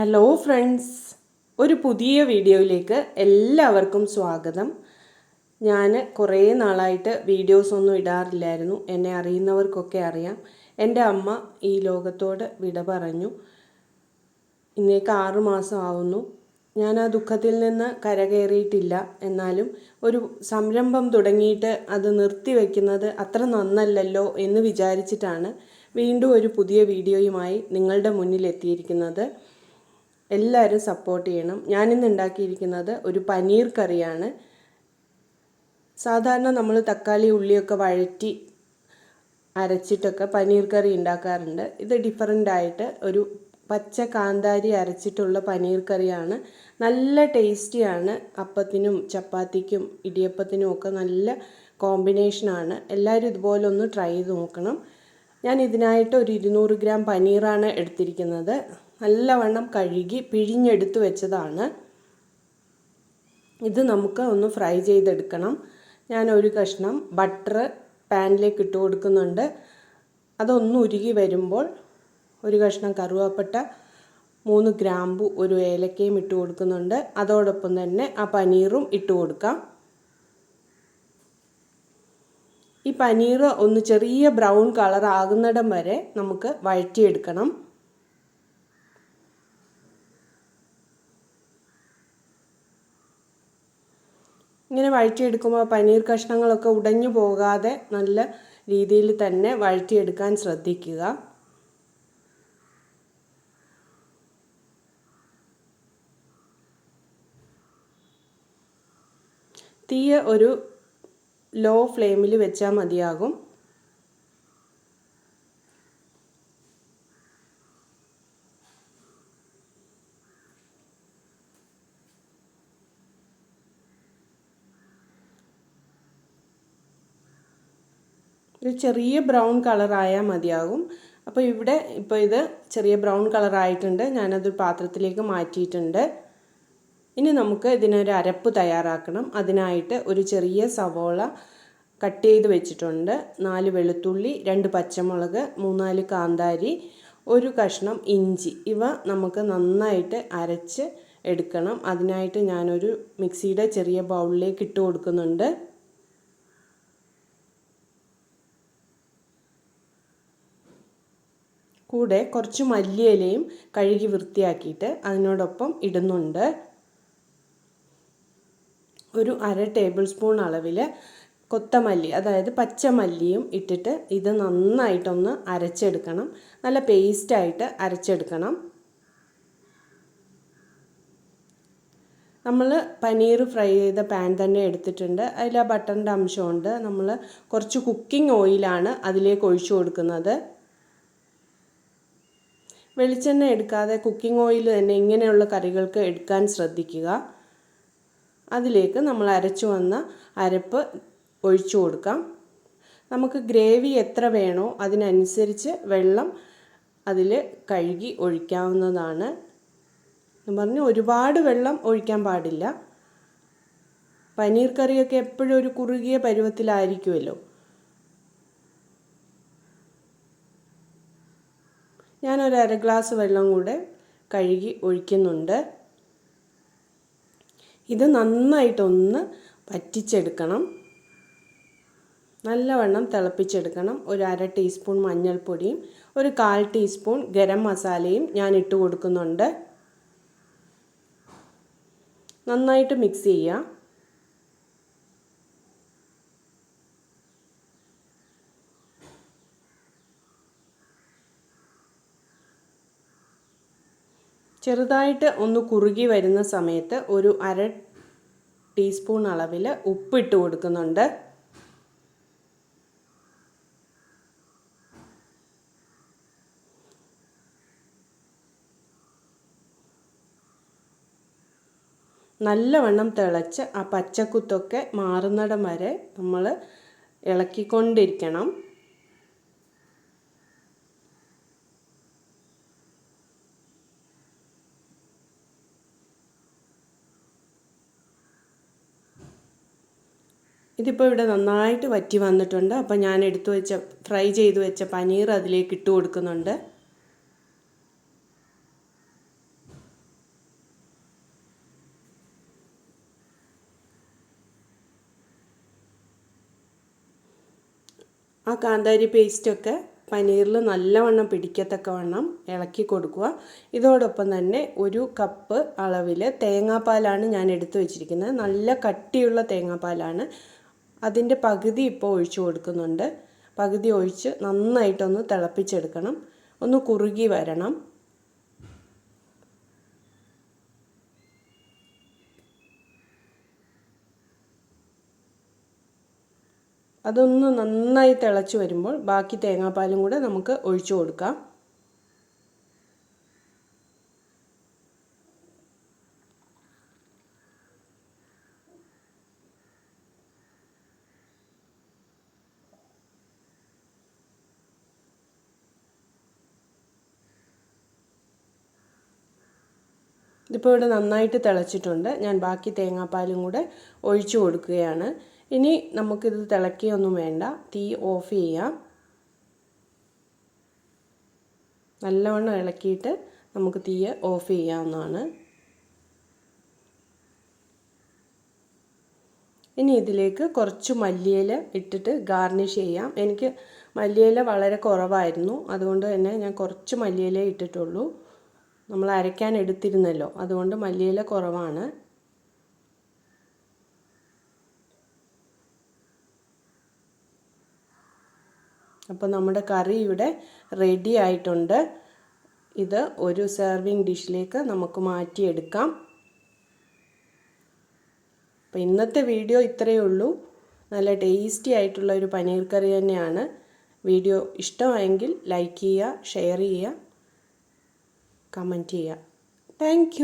Hello friends ഒരു പുതിയ വീഡിയോയിലേക്ക് എല്ലാവർക്കും സ്വാഗതം. ഞാൻ കുറേ നാളായിട്ട് വീഡിയോസ് ഒന്നും ഇടാറില്ലായിരുന്നു. എന്നെ അറിയുന്നവർക്കൊക്കെ അറിയാം. എന്റെ അമ്മ ഈ ലോകത്തോട് വിട പറഞ്ഞു. ഇന്നേക്ക് ആറ് മാസം ആവുന്നു. ഞാൻ ആ ദുഃഖത്തിൽ നിന്ന് കരകയറിയിട്ടില്ല. എന്നാലും ഒരു സംരംഭം തുടങ്ങിയിട്ട് അത് നിർത്തിവെക്കുന്നത് അത്ര നന്നല്ലല്ലോ എന്ന് വിചാരിച്ചിട്ടാണ് വീണ്ടും ഒരു പുതിയ വീഡിയോയുമായി നിങ്ങളുടെ മുന്നിൽ എത്തിയിരിക്കുന്നത് എല്ലാവരും സപ്പോർട്ട് ചെയ്യണം. ഞാനിന്ന് ഉണ്ടാക്കിയിരിക്കുന്നത് ഒരു പനീർ കറിയാണ്. സാധാരണ നമ്മൾ തക്കാളി ഉള്ളിയൊക്കെ വഴറ്റി അരച്ചിട്ടൊക്കെ പനീർ കറി ഉണ്ടാക്കാറുണ്ട്. ഇത് ഡിഫറെന്റ് ആയിട്ട് ഒരു പച്ച കാന്താരി അരച്ചിട്ടുള്ള പനീർ കറിയാണ്. നല്ല ടേസ്റ്റിയാണ് അപ്പത്തിനും ചപ്പാത്തിക്കും ഇടിയപ്പത്തിനും ഒക്കെ നല്ല കോമ്പിനേഷനാണ് എല്ലാവരും ഇതുപോലെ ഒന്ന് ട്രൈ ചെയ്ത് നോക്കണം. ഞാൻ ഇതിനായിട്ട് ഒരു ഇരുന്നൂറ് ഗ്രാം പനീറാണ് എടുത്തിരിക്കുന്നത്. നല്ലവണ്ണം കഴുകി പിഴിഞ്ഞെടുത്ത് വെച്ചതാണ്. ഇത് നമുക്ക് ഒന്ന് ഫ്രൈ ചെയ്തെടുക്കണം. ഞാൻ ഒരു കഷ്ണം ബട്ടർ പാനിലേക്ക് ഇട്ട് കൊടുക്കുന്നുണ്ട്. അതൊന്ന് ഉരുകി വരുമ്പോൾ ഒരു കഷ്ണം കറുവാപ്പട്ട മൂന്ന് ഗ്രാമ്പു ഒരു ഏലക്കയും ഇട്ട് കൊടുക്കുന്നുണ്ട്. അതോടൊപ്പം തന്നെ ആ പനീറും ഇട്ട് കൊടുക്കാം. ഈ പനീർ ഒന്ന് ചെറിയ ബ്രൗൺ കളർ ആകുന്നിടം വരെ നമുക്ക് വഴറ്റിയെടുക്കണം. ഇങ്ങനെ വഴറ്റിയെടുക്കുമ്പോൾ പനീർ കഷ്ണങ്ങളൊക്കെ ഉടഞ്ഞു പോകാതെ നല്ല രീതിയിൽ തന്നെ വഴറ്റിയെടുക്കാൻ ശ്രദ്ധിക്കുക. തീയ ഒരു ലോ ഫ്ലെയിമിൽ വെച്ചാൽ മതിയാകും. ഒരു ചെറിയ ബ്രൗൺ കളറായാൽ മതിയാകും. അപ്പോൾ ഇവിടെ ഇപ്പോൾ ഇത് ചെറിയ ബ്രൗൺ കളറായിട്ടുണ്ട്. ഞാനത് പാത്രത്തിലേക്ക് മാറ്റിയിട്ടുണ്ട്. ഇനി നമുക്ക് ഇതിനൊരു അരപ്പ് തയ്യാറാക്കണം. അതിനായിട്ട് ഒരു ചെറിയ സവോള കട്ട് ചെയ്ത് വെച്ചിട്ടുണ്ട്. നാല് വെളുത്തുള്ളി രണ്ട് പച്ചമുളക് മൂന്നാൽ കാന്താരി ഒരു കഷ്ണം ഇഞ്ചി. ഇവ നമുക്ക് നന്നായിട്ട് അരച്ച് എടുക്കണം. അതിനായിട്ട് ഞാനൊരു മിക്സിയുടെ ചെറിയ ബൗളിലേക്ക് ഇട്ട് കൊടുക്കുന്നുണ്ട്. കൂടെ കുറച്ച് മല്ലിയിലയും കഴുകി വൃത്തിയാക്കിയിട്ട് അതിനോടൊപ്പം ഇടുന്നുണ്ട്. ഒരു അര ടേബിൾ സ്പൂൺ അളവിൽ കൊത്തമല്ലി അതായത് പച്ചമല്ലിയും ഇട്ടിട്ട് ഇത് നന്നായിട്ടൊന്ന് അരച്ചെടുക്കണം. നല്ല പേസ്റ്റായിട്ട് അരച്ചെടുക്കണം. നമ്മൾ പനീർ ഫ്രൈ ചെയ്ത പാൻ തന്നെ എടുത്തിട്ടുണ്ട്. അതിൽ ആ ബട്ടറിന്റെ അംശമുണ്ട് നമ്മൾ കുറച്ച് കുക്കിംഗ് ഓയിലാണ് അതിലേക്ക് ഒഴിച്ചു കൊടുക്കുന്നത്. വെളിച്ചെണ്ണ എടുക്കാതെ കുക്കിംഗ് ഓയിൽ തന്നെ ഇങ്ങനെയുള്ള കറികൾക്ക് എടുക്കാൻ ശ്രദ്ധിക്കുക. അതിലേക്ക് നമ്മൾ അരച്ചു വന്ന അരപ്പ് ഒഴിച്ചു കൊടുക്കാം. നമുക്ക് ഗ്രേവി എത്ര വേണോ അതിനനുസരിച്ച് വെള്ളം അതിൽ കഴുകി ഒഴിക്കാവുന്നതാണ്. എന്ന് പറഞ്ഞ് ഒരുപാട് വെള്ളം ഒഴിക്കാൻ പാടില്ല. പനീർ കറിയൊക്കെ എപ്പോഴും ഒരു കുറുകിയ പരുവത്തിലായിരിക്കുമല്ലോ. ഞാനൊരു അര ഗ്ലാസ് വെള്ളം കൂടെ കഴുകി ഒഴിക്കുന്നുണ്ട്. ഇത് നന്നായിട്ടൊന്ന് പറ്റിച്ചെടുക്കണം നല്ലവണ്ണം തിളപ്പിച്ചെടുക്കണം. ഒരു അര ടീസ്പൂൺ മഞ്ഞൾപ്പൊടിയും ഒരു കാൽ ടീസ്പൂൺ ഗരം മസാലയും ഞാൻ ഇട്ട് കൊടുക്കുന്നുണ്ട്. നന്നായിട്ട് മിക്സ് ചെയ്യുക ചെറുതായിട്ട് ഒന്ന് കുറുകി വരുന്ന സമയത്ത് ഒരു അര ടീസ്പൂൺ അളവിൽ ഉപ്പിട്ട് കൊടുക്കുന്നുണ്ട്. നല്ലവണ്ണം തിളച്ച് ആ പച്ചക്കുത്തൊക്കെ മാറുന്നിടം വരെ നമ്മൾ ഇളക്കിക്കൊണ്ടിരിക്കണം. ഇതിപ്പോൾ ഇവിടെ നന്നായിട്ട് വറ്റി വന്നിട്ടുണ്ട്. അപ്പോൾ ഞാൻ എടുത്തു വെച്ച ഫ്രൈ ചെയ്ത് വെച്ച പനീർ അതിലേക്ക് ഇട്ട് കൊടുക്കുന്നുണ്ട്. ആ കാന്താരി പേസ്റ്റൊക്കെ പനീറിൽ നല്ലവണ്ണം പിടിക്കത്തക്കവണ്ണം ഇളക്കി കൊടുക്കുക. ഇതോടൊപ്പം തന്നെ ഒരു കപ്പ് അളവിൽ തേങ്ങാപ്പാലാണ് ഞാൻ എടുത്തു വെച്ചിരിക്കുന്നത്. നല്ല കട്ടിയുള്ള തേങ്ങാപ്പാലാണ് അതിന്റെ പകുതി ഇപ്പോൾ ഒഴിച്ചു കൊടുക്കുന്നുണ്ട്. പകുതി ഒഴിച്ച് നന്നായിട്ടൊന്ന് തിളപ്പിച്ചെടുക്കണം. ഒന്ന് കുറുകി വരണം. അതൊന്ന് നന്നായി തിളച്ച് വരുമ്പോൾ ബാക്കി തേങ്ങാപ്പാലും കൂടെ നമുക്ക് ഒഴിച്ചു കൊടുക്കാം. ഇതിപ്പോൾ ഇവിടെ നന്നായിട്ട് തിളച്ചിട്ടുണ്ട്. ഞാൻ ബാക്കി തേങ്ങാപ്പാലും കൂടെ ഒഴിച്ചു കൊടുക്കുകയാണ്. ഇനി നമുക്കിത് തിളക്കിയൊന്നും വേണ്ട. തീ ഓഫ് ചെയ്യാം. നല്ലവണ്ണം ഇളക്കിയിട്ട് നമുക്ക് തീ ഓഫ് ചെയ്യാവുന്നതാണ്. ഇനി ഇതിലേക്ക് കുറച്ച് മല്ലിയില ഇട്ടിട്ട് ഗാർണിഷ് ചെയ്യാം. എനിക്ക് മല്ലിയില വളരെ കുറവായിരുന്നു. അതുകൊണ്ട് തന്നെ ഞാൻ കുറച്ച് മല്ലിയില ഇട്ടിട്ടുള്ളൂ. നമ്മൾ അരയ്ക്കാൻ എടുത്തിരുന്നല്ലോ. അതുകൊണ്ട് മല്ലിയില കുറവാണ്. അപ്പോൾ നമ്മുടെ കറി ഇവിടെ റെഡി ആയിട്ടുണ്ട്. ഇത് ഒരു സെർവിങ് ഡിഷിലേക്ക് നമുക്ക് മാറ്റിയെടുക്കാം. അപ്പോൾ ഇന്നത്തെ വീഡിയോ ഇത്രയേ ഉള്ളൂ. നല്ല ടേസ്റ്റി ആയിട്ടുള്ള ഒരു പനീർ കറി തന്നെയാണ്. വീഡിയോ ഇഷ്ടമായെങ്കിൽ ലൈക്ക് ചെയ്യുക ഷെയർ ചെയ്യുക. കമൻറ്റ് ചെയ്യുക താങ്ക്